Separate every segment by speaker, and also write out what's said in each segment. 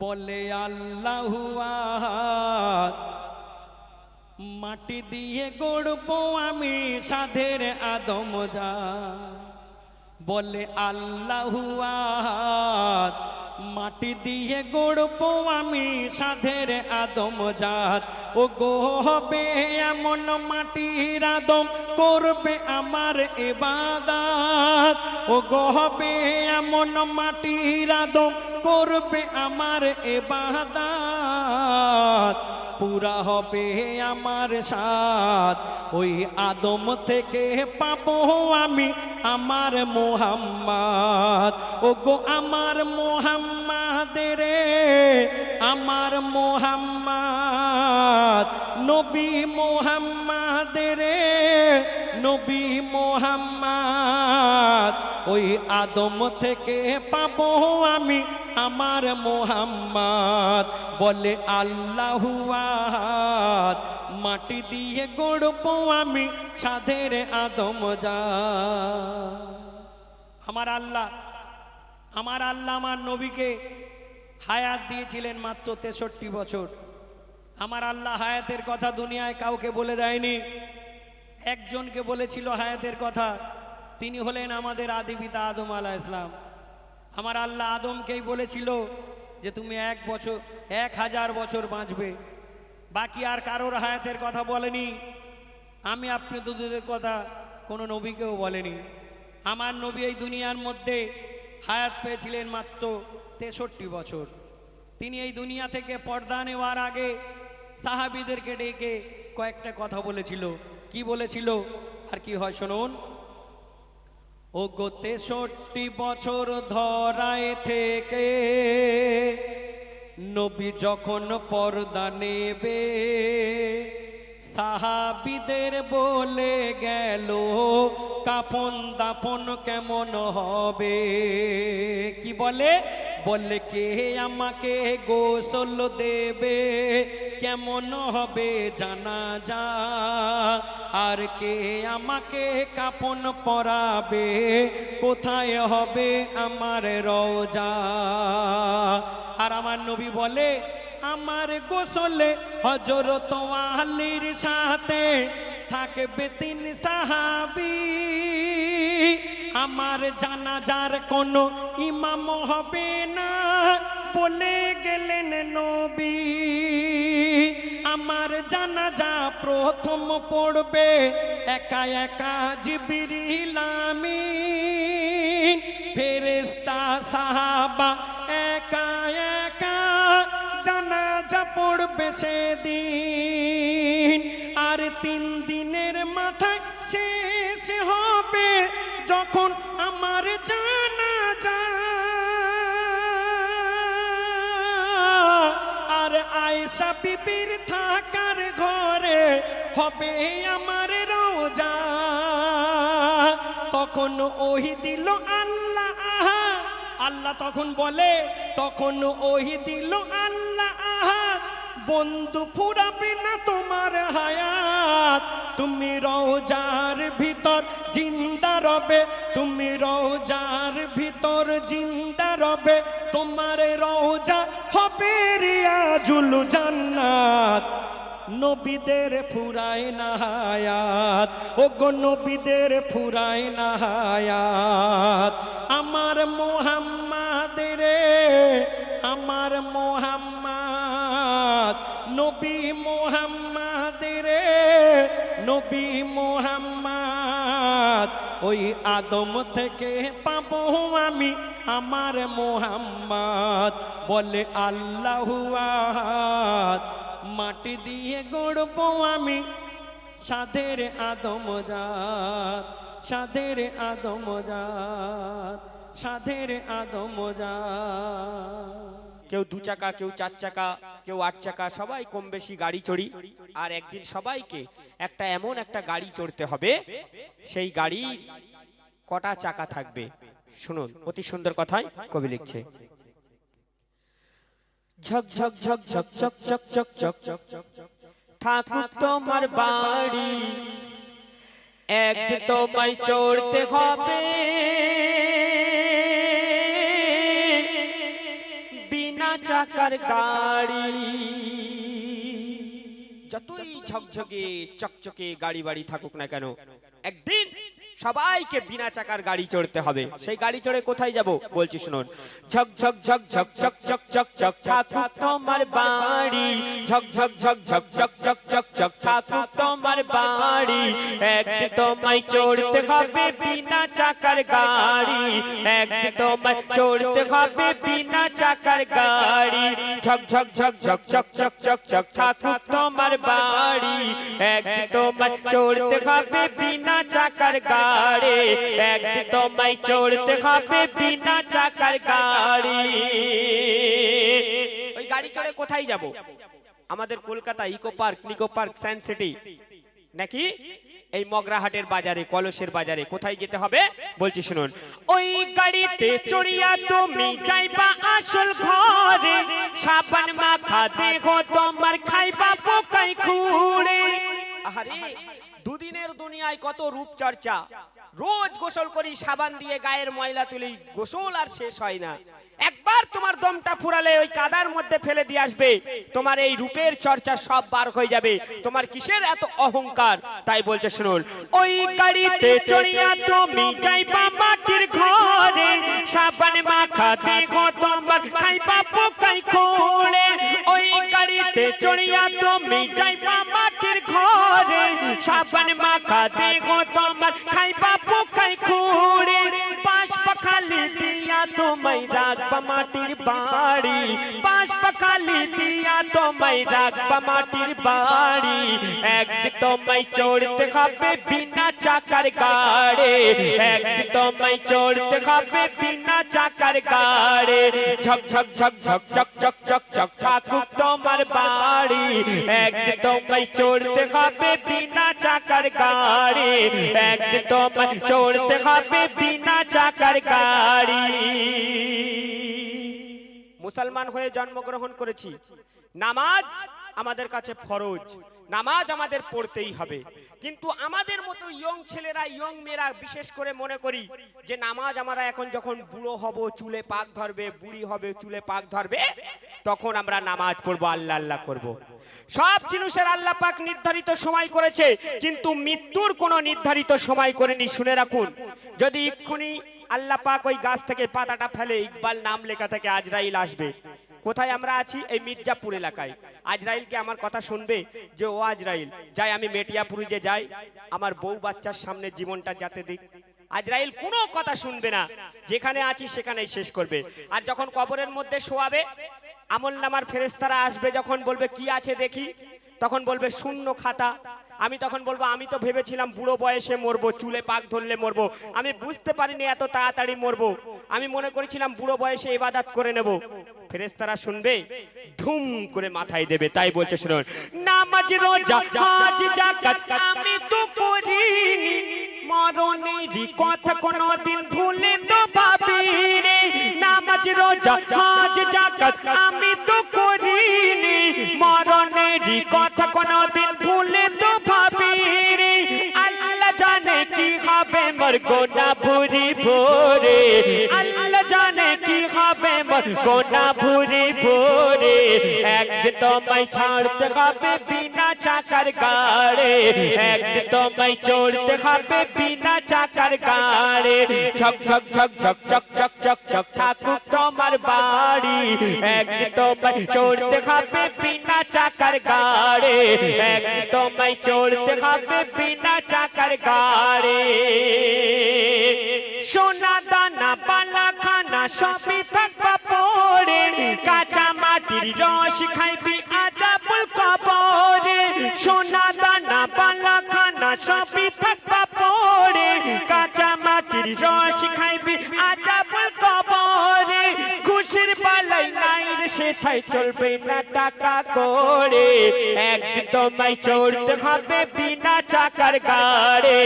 Speaker 1: বলে আল্লাহ। মাটি দিয়ে গড়বো আমি সাধের আদম যা বলে আল্লাহ। মাটি দিয়ে গড়বো আমি সাধের আদম জাত। ও গো হবে এমন মাটির আদম, করবে আমার এবাদাত ও গো হবে এমন মাটির আদম, করবে আমার এবাদাত পুরা হবে আমার সাথ। ওই আদম থেকে পাবো আমি আমার মোহাম্মদ। ও গো আমার মোহাম্মদ রে, আমার মোহাম্মদ। নবী মোহাম্মদ রে, নবী মোহাম্মদ। ওই আদম থেকে পাবো আমি আমার মোহাম্মদ। বলে, আল্লাহু মাটি দিয়ে গড়বো আমি সাধের আদম যা। আমার আল্লাহ আমার আল্লাহ আমার নবীকে হায়াত দিয়েছিলেন মাত্র তেষট্টি বছর। আমার আল্লাহ হায়াতের কথা দুনিয়ায় কাউকে বলে দেয়নি। একজনকে বলেছিল হায়াতের কথা। তিনি হলেন আমাদের আদি পিতা আদম আলাহ ইসলাম আমার আল্লাহ আদমকেই বলেছিল যে তুমি এক বছর, এক হাজার বছর বাঁচবে। বাকি আর কারোর হায়াতের কথা বলেনি। আমি আপনি দুধের কথা কোনো নবীকেও বলেনি। আমার নবী এই দুনিয়ার মধ্যে হায়াত পেয়েছিলেন মাত্র তেষট্টি বছর। তিনি এই দুনিয়া থেকে পর্দা নেওয়ার আগে সাহাবিদেরকে ডেকে কয়েকটা কথা বলেছিল। কি বলেছিল? আর কি হয় শুনুন। ও গো তেষট্টি বছর ধরায় থেকে নবী যখন পর্দা নেবে, সাহাবিদের বলে গেল কাপন দাপন কেমন হবে? কি বলে? বলে কে আমাকে গোসল দেবে? কেমন হবে জানা যা আর কে আমাকে কাপন পরাবে? কোথায় হবে আমার রওজা? আর আমার নবী বলে, আমার গোসলে হজরত আলীর সাথে থাকবে তিন সাহাবি। আমার জানাজার কোনো ইমাম হবে না। বলে গেলেন নবী, আমার জানাজা প্রথম পড়বে একা একা জিবিরিলামি ফেরেস্তা সাহাবা একা একা জানাজা পড়বে সেদিন। আর তিন দিনের মাথায় শেষ হবে যখন আমার জানা যা আর আয়সা বিবির থাকার ঘরে হবে আমার রোজা, তখন ওহি দিল আল্লাহ। আল্লাহ তখন বলে, তখন ওহি দিল আল্লাহ। বন্ধু ফুরাবে না তোমার হায়াত, তুমি রোজার ভিতর জিন্দা রবে, তুমি রোজার ভিতর জিন্দা রবে, তোমার রোজা হবে রিয়াজুল জান্নাত। নবীদের ফুরায় না হায়াত ও গো নবীদের ফুরায় না হায়াত। আমার মোহাম্মদ রে আমার মোহাম্মদ, নবী মোহাম্মদ নবী মোহাম্মদ। ওই আদম থেকে পাবো আমি আমার মোহাম্মদ। বলে, আল্লাহু মাটি দিয়ে গড়বো আমি সাধের আদম জাত সাধের আদম জাত সাধের আদম জাত।
Speaker 2: কেউ দু চাকা কেউ চার চাকা কেউ আট চাকা সবাই কম বেশি গাড়ি চড়ি আর একদিন সবাইকে একটা এমন একটা গাড়ি চড়তে হবে সেই গাড়ি কটা চাকা থাকবে শুনুন অতি সুন্দর কথাই কবি লিখছে ঝক ঝক ঝক ঝক ঝক ঝক ঝক ঝক ঠাকুর তোমার বাড়ি একদিন তোমায় চড়তে হবে চাকার গাড়ি। যতই ঝকঝকে চকচকে গাড়ি বাড়ি থাকুক না কেন একদিন সবাইকে বিনা চাকার গাড়ি চড়তে হবে। সেই গাড়ি চড়ে কোথায় যাব? বলছি শুনুন। ঝক ঝক ঝক ঝক ঝক ঝক ঝক ঝক ঠাকুর তোমার বাড়ি। ঝক ঝক ঝক ঝক ঝক ঝক ঝক ঝক ঠাকুর তোমার বাড়ি। একদিন তোমায় চড়তে হবে বিনা চাকার গাড়ি। একদিন তোমায় চড়তে হবে বিনা চাকার গাড়ি। ঝক ঝক ঝক ঝক ঝক ঝক ঝক ঝক ঠাকুর তোমার বাড়ি। একদিন তোমায় চড়তে হবে বিনা চাকার গাড়ি। একদিন তোমায় চড়তে হবে বিনা চাকার গাড়ি। ওই গাড়ি চড়ে কোথায় যাব? আমাদের Kolkata eco park, Nicco park, science city. নাকি? এই মগরাহাটের বাজারে, কলসের বাজারে কোথায় যেতে হবে? বলছি শুনুন। ওই গাড়িতে চড়িয়া তুমি যাইবা আসল ঘরে। সাবান মাখা দেখো তোমার খাইবা পোকাই খুঁড়ে। আরে দুদিনের দুনিয়ায় কত রূপ চর্চা রোজ গোসল করি, সাবান দিয়ে গায়ের ময়লা তুলি, গোসল আর শেষ হয় না। একবার তোমার দমটা ফুরালে ওই কাদার মধ্যে ফেলে দিয়ে আসবে। তোমার এই রূপের চর্চা সব বার হয়ে যাবে। তোমার কিসের এত অহংকার? তাই বলছে, শুনুন। ওই গাড়িতে চড়িয়া তুমি যাইবা মাটির ঘরে। সাবান মাখা দেখো তোমার, খাইবা পোকাই খোড়ে ওই গাড়িতে চড়িয়া তুমি যাইবা মাটির ঘরে। সাবান মাখা দেখো তোমার, খাইবা পোকাই খোড়ে পাশ पखाली दिया तो मैं राग पमाटिर बाड़ी। बाँस पखाली दिया तो मैं राग पमाटिर बाड़ी। एक তোমায় চড়তে হবে বিনা চাকার গাড়ি। একদিন তোমায় চড়তে হবে বিনা চাকার গাড়ি। ঝক ঝক ঝক ঝক ঝক ঝক ঝক ঝক ঠাকুর তোমার বাড়ি। একদিন তোমায় চড়তে হবে বিনা চাকার গাড়ি। একদিন তোমায় চড়তে হবে বিনা চাকার গাড়ি। মুসলমান হয়ে জন্মগ্রহণ করেছি। নামাজ আমাদের কাছে ফরজ। নামাজ আমাদের পড়তেই হবে। কিন্তু আমাদের মতো ইয়ং ছেলেরা, ইয়ং মেয়েরা, বিশেষ করে মনে করি যে নামাজ আমরা এখন যখন বুড়ো হব, চুলে পাক ধরবে, বুড়ি হবে, চুলে পাক ধরবে, তখন আমরা নামাজ পড়ব, আল্লাহ আল্লাহ করব। সব জিনিসের আল্লাহ পাক নির্ধারিত সময় করেছে, কিন্তু মৃত্যুর কোনো নির্ধারিত সময় করেনি, শুনে রাখুন। যদি এক্ষুনি আল্লাহ পাক ওই গাছ থেকে পাতাটা ফেলে ইকবাল নাম লেখা থেকে আজরাইল আসবে। কোথায় আমরা আছি? এই মির্জাপুর এলাকায়। আজরাইলকে আমার কথা শুনবে? যে ও আজরাইল, যাই আমি মেটিয়াপুরে যে যাই, আমার বউ বাচ্চার সামনে জীবনটা যাতে দিক। আজরাইল কোনো কথা শুনবে না। যেখানে আছি সেখানেই শেষ করবে। আর যখন কবরের মধ্যে শোয়াবে, আমল নামার ফেরেস্তারা আসবে, যখন বলবে, কি আছে দেখি? তখন বলবে, শূন্য খাতা। আমি তখন বলব, আমি তো ভেবেছিলাম বুড়ো বয়সে মরবো, চুলে পাক ধরলে মরবো। আমি বুঝতে পারিনি এত তাড়াতাড়ি মরবো। আমি মনে করেছিলাম বুড়ো বয়সে ইবাদাত করে নেব। ফেরেস্তারা শুনবে, ধুম করে মাথায় দেবে, তাই বলছে, শুনুন। নামাজ, রোজা, হাজ জাকাত আমি তো করিনি। মরণেরই কথা কোনোদিন ভুলে তো ভাবিনি। নামাজ, রোজা, হাজ জাকাত আমি তো করিনি। মরণেরই কথা কোনোদিন মোর গোনা ভুরি ভোরে। আল্লাহ জানে কি হবে মোর গোনা ভুরি ভোরে। একদিন তোমায় ছাড়তে হবে বিনা চাকার গাড়ে। একদিন তোমায় চড়তে হবে বিনা চাকার গাড়ে। ঝক ঝক ঝক ঝক ঝক ঝক ঝক ঝক ঠাকুর তোমার বাড়ি। একদিন তোমায় চড়তে হবে বিনা চাকার গাড়ে। একদিন তোমায় চড়তে হবে বিনা চাকার গাড়ে। সোনা দানা, পালা, খানা, সবই থাকবা পরে। কাঁচা মাটির রস খাইবি আজাবুল কবরে। সোনা দানা, পালা, খানা, সবই থাকবা পরে। কাঁচা মাটির রস খাইবি আজাবুল সেটাই চলবে না টাকা করে। একদিন তোমায় চড়তে হবে বিনা চাকার গাড়ে।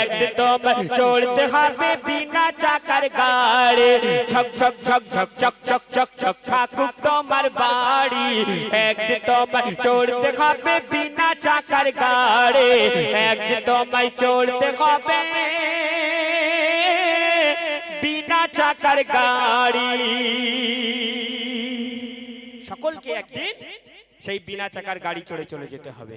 Speaker 2: একদিন তোমায় চড়তে হবে বিনা চাকার গাড়ে। ঝক ঝক ঝক ঝক ঝক ঝক ঝক ঝক ঠাকুর তোমার বাড়ি। একদিন তোমায় চড়তে হবে বিনা চাকার গাড়ে। একদিন তোমায় চড়তে হবে বিনা চাকার গাড়ি। সকলকে একদিন সেই বিনা চাকার গাড়ি চড়ে চলে যেতে হবে।